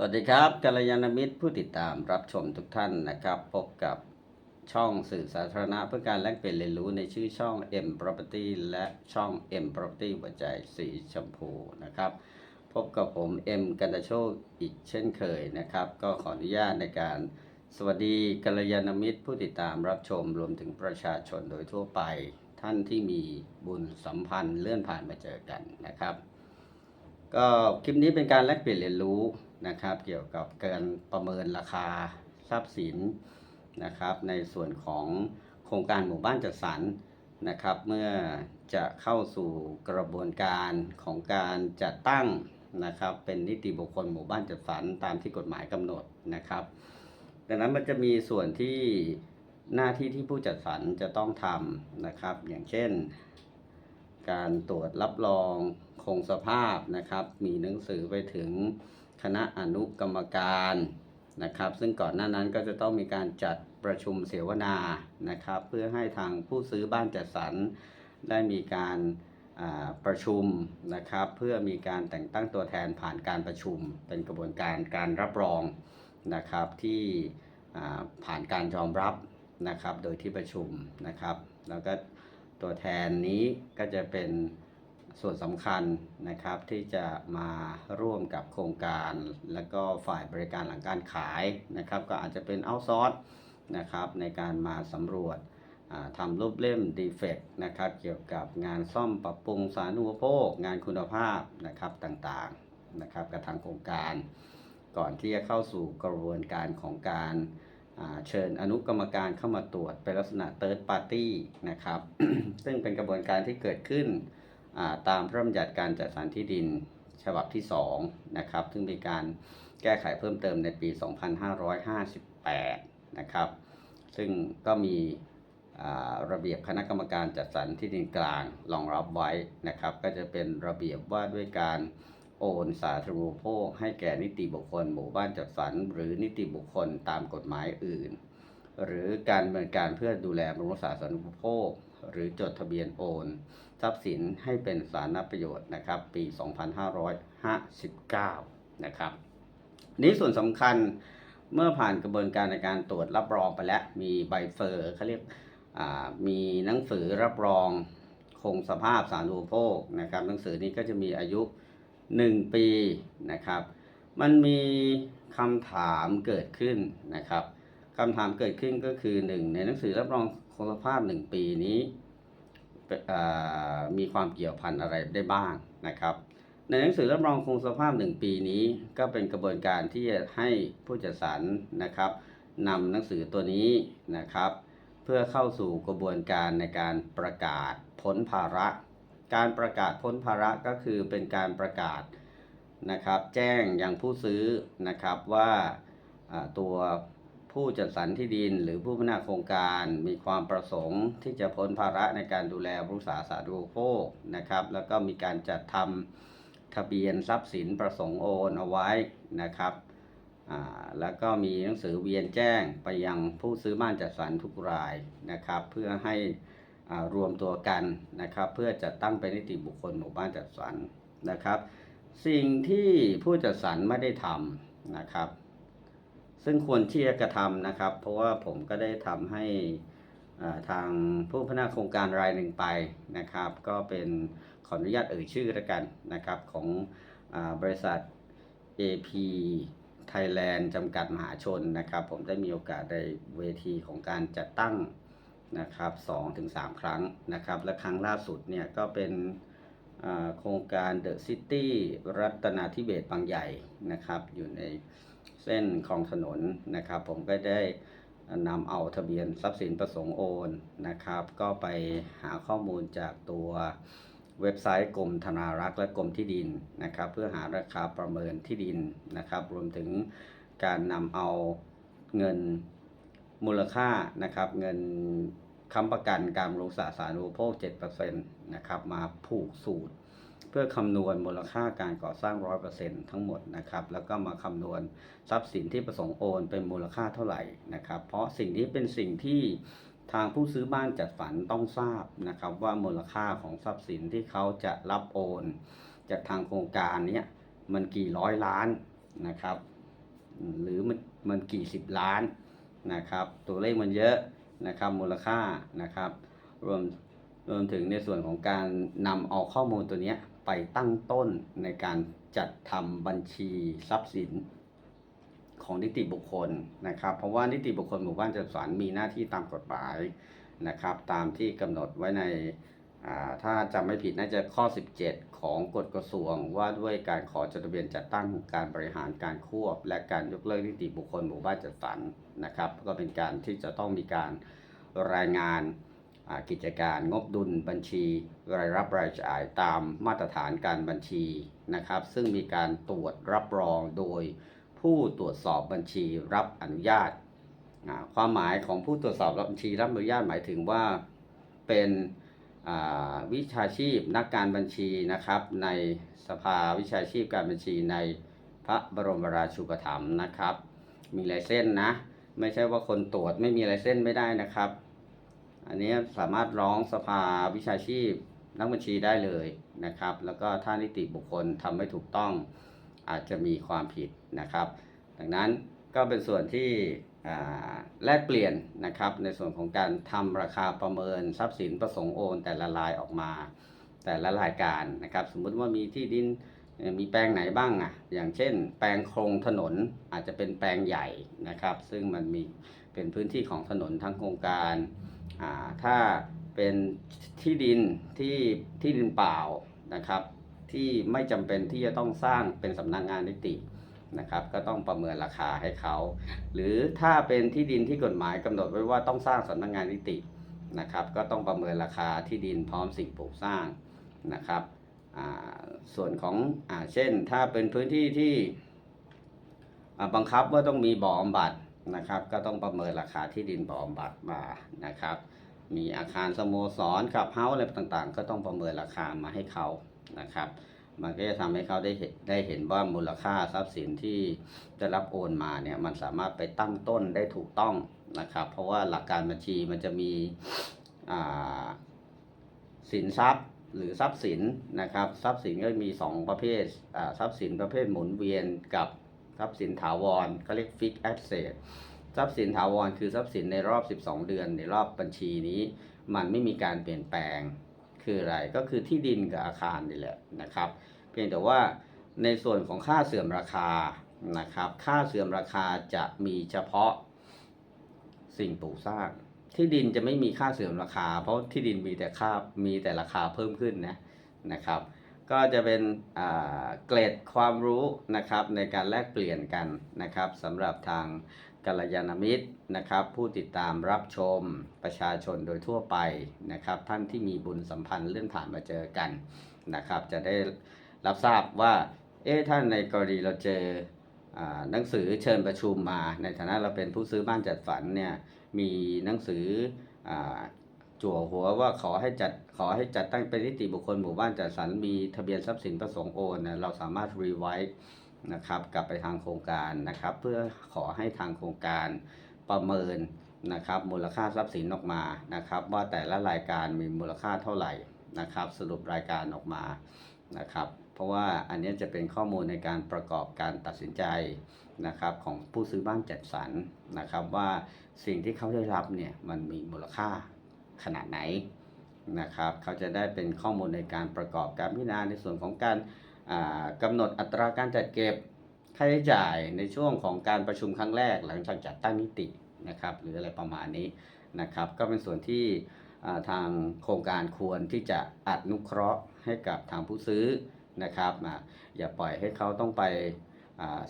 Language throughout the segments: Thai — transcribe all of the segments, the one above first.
สวัสดีครับกัลยาณมิตรผู้ติดตามรับชมทุกท่านนะครับ พบกับช่องสื่อสาธารณะเพื่อการแลกเปลี่ยนเรียนรู้ในชื่อช่อง M Property และช่อง M Property หัวใจสีชมพูนะครับ พบกับผม M กันตโชคอีกเช่นเคยนะครับ ก็ขออนุญาตในการสวัสดีกัลยาณมิตรผู้ติดตามรับชมรวมถึงประชาชนโดยทั่วไป ท่านที่มีบุญสัมพันธ์เลื่อนผ่านมาเจอกันนะครับ ก็คลิปนี้เป็นการแลกเปลี่ยนเรียนรู้ นะครับ เกี่ยวกับการประเมินราคาทรัพย์สินนะครับ ในส่วนของโครงการหมู่บ้านจัดสรรนะครับ เมื่อจะเข้าสู่กระบวนการของการจัดตั้งนะครับ เป็นนิติบุคคลหมู่บ้านจัดสรรตามที่กฎหมายกำหนดนะครับ ดังนั้นมันจะมีส่วนที่หน้าที่ที่ผู้จัดสรรจะต้องทำนะครับ อย่างเช่น การตรวจรับรองคงสภาพนะครับ มีหนังสือไปถึง คณะอนุกรรมการนะครับ ซึ่งก่อนหน้านั้นก็จะต้องมีการจัดประชุมเสวนานะครับ เพื่อให้ทางผู้ซื้อบ้านจัดสรรได้มีการประชุมนะครับ เพื่อมีการแต่งตั้งตัวแทนผ่านการประชุม เป็นกระบวนการการรับรองนะครับที่ผ่านการยอมรับนะครับ โดยที่ประชุมนะครับ แล้วก็ตัวแทนนี้ก็จะเป็น ส่วนสำคัญนะครับที่จะมาร่วมกับโครงการ แล้วก็ฝ่ายบริการหลังการขายนะครับ ก็อาจจะเป็นเอาซอร์สนะครับในการมาสำรวจทำรูปเล่มดีเฟกต์นะครับเกี่ยวกับงานซ่อมปรับปรุงสาธารณูปโภค งานคุณภาพนะครับต่างๆนะครับกับทางโครงการก่อนที่จะเข้าสู่กระบวนการของการเชิญอนุกรรมการเข้ามาตรวจเป็นลักษณะ third party นะครับ ซึ่งเป็นกระบวนการที่เกิดขึ้น ตามพระราชบัญญัติการจัดสรรที่ดินฉบับที่2นะครับ ซึ่งมีการแก้ไขเพิ่มเติมในปี 2558 นะครับ ซึ่งก็มีระเบียบคณะกรรมการจัดสรรที่ดินกลางรองรับไว้นะครับ ก็จะเป็นระเบียบว่าด้วยการโอนสาธารณูปโภคให้แก่นิติบุคคลหมู่บ้านจัดสรรหรือนิติบุคคลตามกฎหมายอื่น หรือการดำเนินการเพื่อดูแลบำรุงสาธารณูปโภค หรือจดทะเบียนโอน ทรัพย์สินให้เป็นสาธารณประโยชน์นะครับ ปี 2559 นะครับ นี้ส่วนสำคัญเมื่อผ่านกระบวนการในการตรวจรับรองไปแล้ว มีใบเฟอร์เขาเรียกมีหนังสือรับรองคงสภาพสาธารณูปโภคนะครับ หนังสือนี้ก็จะมีอายุ 1 ปีนะครับ มันมีคำถามเกิดขึ้นนะครับ คำถามเกิดขึ้นก็คือ 1 ในหนังสือรับรองคงสภาพ 1 ปีนี้เป็นอ่ามีความเกี่ยวพันอะไรได้บ้างนะครับ ในหนังสือรับรองคงสภาพ 1 ปีนี้ ก็เป็นกระบวนการที่จะให้ผู้จัดสรรนะครับนำหนังสือตัวนี้นะครับ เพื่อเข้าสู่กระบวนการในการประกาศพ้นภาระ การประกาศพ้นภาระก็คือเป็นการประกาศนะครับ แจ้งยังผู้ซื้อนะครับว่าตัว ผู้จัดสรรที่ดิน หรือผู้พัฒนาโครงการมีความประสงค์ ที่จะพ้นภาระในการดูแลบริษัทสาธารณูปโภคนะครับ แล้วก็มีการจัดทำทะเบียนทรัพย์สินประสงค์โอนเอาไว้นะครับอ่าแล้วก็มีหนังสือเวียนแจ้งไปยังผู้ซื้อบ้านจัดสรรทุกรายนะครับ เพื่อให้อ่ารวมตัวกันนะครับ เพื่อจัดตั้งเป็นนิติบุคคลหมู่บ้านจัดสรรนะครับ สิ่งที่ผู้จัดสรรไม่ได้ทำนะครับ ซึ่งควรที่จะกระทำนะครับ เพราะว่าผมก็ได้ทำให้าทางผู้พัฒนาโครงการรายหนึ่งไปนะครับ ก็เป็นขออนุญาตเอ่ยชื่อแล้วกันนะครับของอบริษัท AP Thailand จำกัดมหาชนนะครับ ผมได้มีโอกาสในเวทีของการจัดตั้งนะครับ2ถึง3ครั้งนะครับ และครั้งล่าสุดเนี่ยก็เป็นโครงการ The City รัตนาธิเบศบางใหญ่นะครับอยู่ใน เส้นคลองถนนนะครับ ผมก็ได้นำเอาทะเบียนทรัพย์สินประสงค์โอนนะครับ ก็ไปหาข้อมูลจากตัวเว็บไซต์กรมธนารักษ์และกรมที่ดินนะครับ เพื่อหาราคาประเมินที่ดินนะครับ รวมถึงการนำเอาเงินมูลค่านะครับ เงินค้ำประกันการบำรุงสาธารณูปโภค7%นะครับ มาผูกสูตร พื่อคำนวณมูลค่าการก่อสร้าง 100%ทั้งหมดนะครับ แล้วก็มาคำนวณทรัพย์สินที่ประสงค์โอนเป็นมูลค่าเท่าไหร่นะครับ เพราะสิ่งนี้เป็นสิ่งที่ทางผู้ซื้อบ้านจัดสรรต้องทราบนะครับ ว่ามูลค่าของทรัพย์สินที่เขาจะรับโอน จากทางโครงการนี้มันกี่ร้อยล้านนะครับ หรือมันมันกี่สิบล้านนะครับ ตัวเลขมันเยอะนะครับมูลค่านะครับ รวมรวมถึงในส่วนของการนำเอาข้อมูลตัวเนี้ย ไปตั้งต้นในการจัดทำบัญชีทรัพย์สินของนิติบุคคลนะครับ เพราะว่านิติบุคคลหมู่บ้านจัดสรรมีหน้าที่ตามกฎหมายนะครับ ตามที่กำหนดไว้ในถ้าจำไม่ผิดน่าจะข้อ 17 ของกฎกระทรวงว่าด้วยการขอจดทะเบียนจัดตั้งการบริหารการควบ และการยกเลิกนิติบุคคลหมู่บ้านจัดสรรนะครับ ก็เป็นการที่จะต้องมีการรายงาน กิจการงบดุลบัญชีรายรับรายจ่ายตามมาตรฐานการบัญชีนะครับ ซึ่งมีการตรวจรับรองโดยผู้ตรวจสอบบัญชีรับอนุญาต ความหมายของผู้ตรวจสอบบัญชีรับอนุญาตหมายถึงว่าเป็นวิชาชีพนักการบัญชีนะครับในสภาวิชาชีพการบัญชีในพระบรมราชูปถัมภ์นะครับ มีลายเส้นนะ ไม่ใช่ว่าคนตรวจไม่มีลายเส้นไม่ได้นะครับ อันนี้สามารถร้องสภาวิชาชีพนักบัญชีได้เลยนะครับ แล้วก็ถ้านิติบุคคลทำไม่ถูกต้องอาจจะมีความผิดนะครับ ดังนั้นก็เป็นส่วนที่แลกเปลี่ยนนะครับ ในส่วนของการทำราคาประเมินทรัพย์สินประสงค์โอน แต่ละรายออกมา แต่ละรายการนะครับ สมมุติว่ามีที่ดินมีแปลงไหนบ้างอะ อย่างเช่น แปลงโครงถนนอาจจะเป็นแปลงใหญ่นะครับ ซึ่งมันมีเป็นพื้นที่ของถนนทั้งโครงการ ถ้าเป็นที่ดินที่ที่ดินเปล่านะครับ ที่ไม่จำเป็นที่จะต้องสร้างเป็นสำนักงานนิตินะครับ ก็ต้องประเมินราคาให้เขา หรือถ้าเป็นที่ดินที่กฎหมายกำหนดไว้ว่าต้องสร้างสำนักงานนิตินะครับ ก็ต้องประเมินราคาที่ดินพร้อมสิ่งปลูกสร้างนะครับอ่าส่วนของอ่าเช่นถ้าเป็นพื้นที่ที่อ่าบังคับว่าต้องมีบ่อบำบัด นะครับ ก็ต้องประเมินราคาที่ดินบอบำบัดมานะครับ มีอาคารสโมสรขับเฮ้าอะไรต่างๆ ก็ต้องประเมินราคามาให้เขานะครับ มันก็จะทำให้เขาได้เห็นได้เห็นว่ามูลค่าทรัพย์สินที่ได้รับโอนมาเนี่ยมันสามารถไปตั้งต้นได้ถูกต้องนะครับ เพราะว่าหลักการบัญชีมันจะมีอ่าสินทรัพย์หรือทรัพย์สินนะครับ ทรัพย์สินก็มี 2 ประเภทอ่าทรัพย์สินประเภทหมุนเวียนกับ ทรัพย์สินถาวรเขาเรียก fixed asset ทรัพย์สินถาวรคือทรัพย์สินในรอบ 12 เดือนในรอบบัญชีนี้ มันไม่มีการเปลี่ยนแปลงคืออะไรก็คือที่ดินกับอาคารนี่แหละนะครับ เพียงแต่ว่าในส่วนของค่าเสื่อมราคานะครับค่าเสื่อมราคาจะมีเฉพาะสิ่งปลูกสร้าง ที่ดินจะไม่มีค่าเสื่อมราคา เพราะที่ดินมีแต่ค่ามีแต่ราคาเพิ่มขึ้นนะนะครับ ก็จะเป็นเกร็ดความรู้นะครับในการแลกเปลี่ยนกันนะครับสำหรับทางกัลยาณมิตรนะครับ ผู้ติดตามรับชมประชาชนโดยทั่วไปนะครับ ท่านที่มีบุญสัมพันธ์เลื่อนผ่านมาเจอกันนะครับ จะได้รับทราบว่าเอ๊ะถ้าในกรณีเราเจอหนังสือเชิญประชุมมา ในฐานะเราเป็นผู้ซื้อบ้านจัดสรรเนี่ยมีหนังสืออา จั่วหัวว่าขอให้จัดขอให้จัดตั้งเป็นนิติบุคคลหมู่บ้านจัดสรรมีทะเบียนทรัพย์สินประสงค์โอนนะเราสามารถรีไวซ์นะครับกลับไปทางโครงการนะครับ เพื่อขอให้ทางโครงการประเมินนะครับมูลค่าทรัพย์สินออกมานะครับ ว่าแต่ละรายการมีมูลค่าเท่าไหร่นะครับ สรุปรายการออกมานะครับเพราะว่าอันนี้จะเป็นข้อมูลในการประกอบการตัดสินใจนะครับของผู้ซื้อบ้านจัดสรรนะครับว่าสิ่งที่เขาได้รับเนี่ยมันมีมูลค่า ขนาดไหนนะครับ เขาจะได้เป็นข้อมูลในการประกอบการพิจารณาในส่วนของการอ่ากำหนดอัตราการจัดเก็บค่าใช้จ่ายในช่วงของการประชุมครั้งแรก หลังจากจัดตั้งนิตินะครับ หรืออะไรประมาณนี้นะครับ ก็เป็นส่วนที่ทางโครงการควรที่จะอนุเคราะห์ให้กับทางผู้ซื้อนะครับอย่าปล่อยให้เขาต้องไป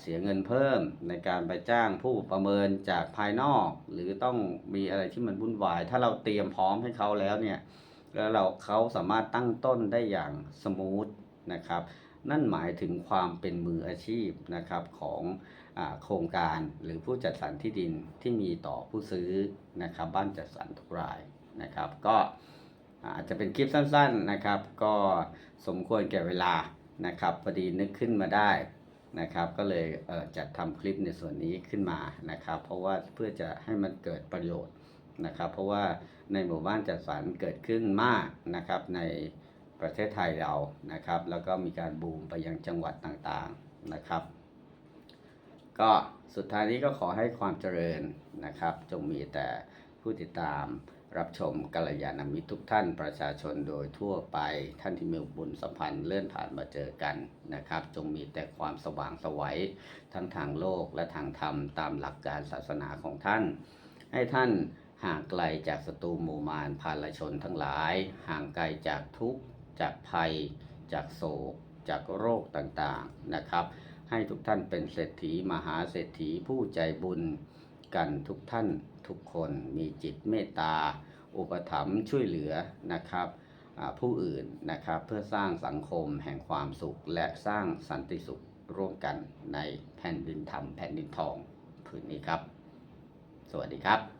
เสียเงินเพิ่มในการไปจ้างผู้ประเมินจากภายนอก หรือต้องมีอะไรที่มันวุ่นวาย ถ้าเราเตรียมพร้อมให้เขาแล้วเนี่ยแล้วเราเขาสามารถตั้งต้นได้อย่างสมูทนะครับ นั่นหมายถึงความเป็นมืออาชีพนะครับของอาโครงการหรือผู้จัดสรรที่ดินที่มีต่อผู้ซื้อนะครับบ้านจัดสรรทุกรายนะครับ ก็อาจจะเป็นคลิปสั้นๆนะครับ ก็สมควรแก่เวลานะครับพอดีนึกขึ้นมาได้ นะครับก็เลยเจัดทำคลิปในส่วนนี้ขึ้นมานะครับเพราะว่าเพื่อจะให้มันเกิดประโยชน์นะครับเพราะว่าในหมู่บ้านจัดสรรเกิดขึ้นมากนะครับในประเทศไทยเรานะครับ แล้วก็มีการบูมไปยังจังหวัดต่างๆนะครับ ก็สุดท้ายนี้ก็ขอให้ความเจริญนะครับ จงมีแต่ผู้ติดตาม รับชมกัลยาณมิตรทุกท่านประชาชนโดยทั่วไปท่านที่มีบุญสัมพันธ์เลื่อนผ่านมาเจอกันนะครับ จงมีแต่ความสว่างสวัยทั้งทางโลกและทางธรรมตามหลักการศาสนาของท่าน ให้ท่านห่างไกลจากศัตรูหมู่มารพาลชนทั้งหลาย ห่างไกลจากทุกข์ จากภัย จากโศก จากโรคต่างๆนะครับ ให้ทุกท่านเป็นเศรษฐีมหาเศรษฐีผู้ใจบุญ กันทุกท่านทุกคนมีจิตเมตตา อุปถัมภ์ช่วยเหลือนะครับผู้อื่นนะครับเพื่อสร้างสังคมแห่งความสุข และสร้างสันติสุขร่วมกันในแผ่นดินธรรมแผ่นดินทองผืนนี้ครับ สวัสดีครับ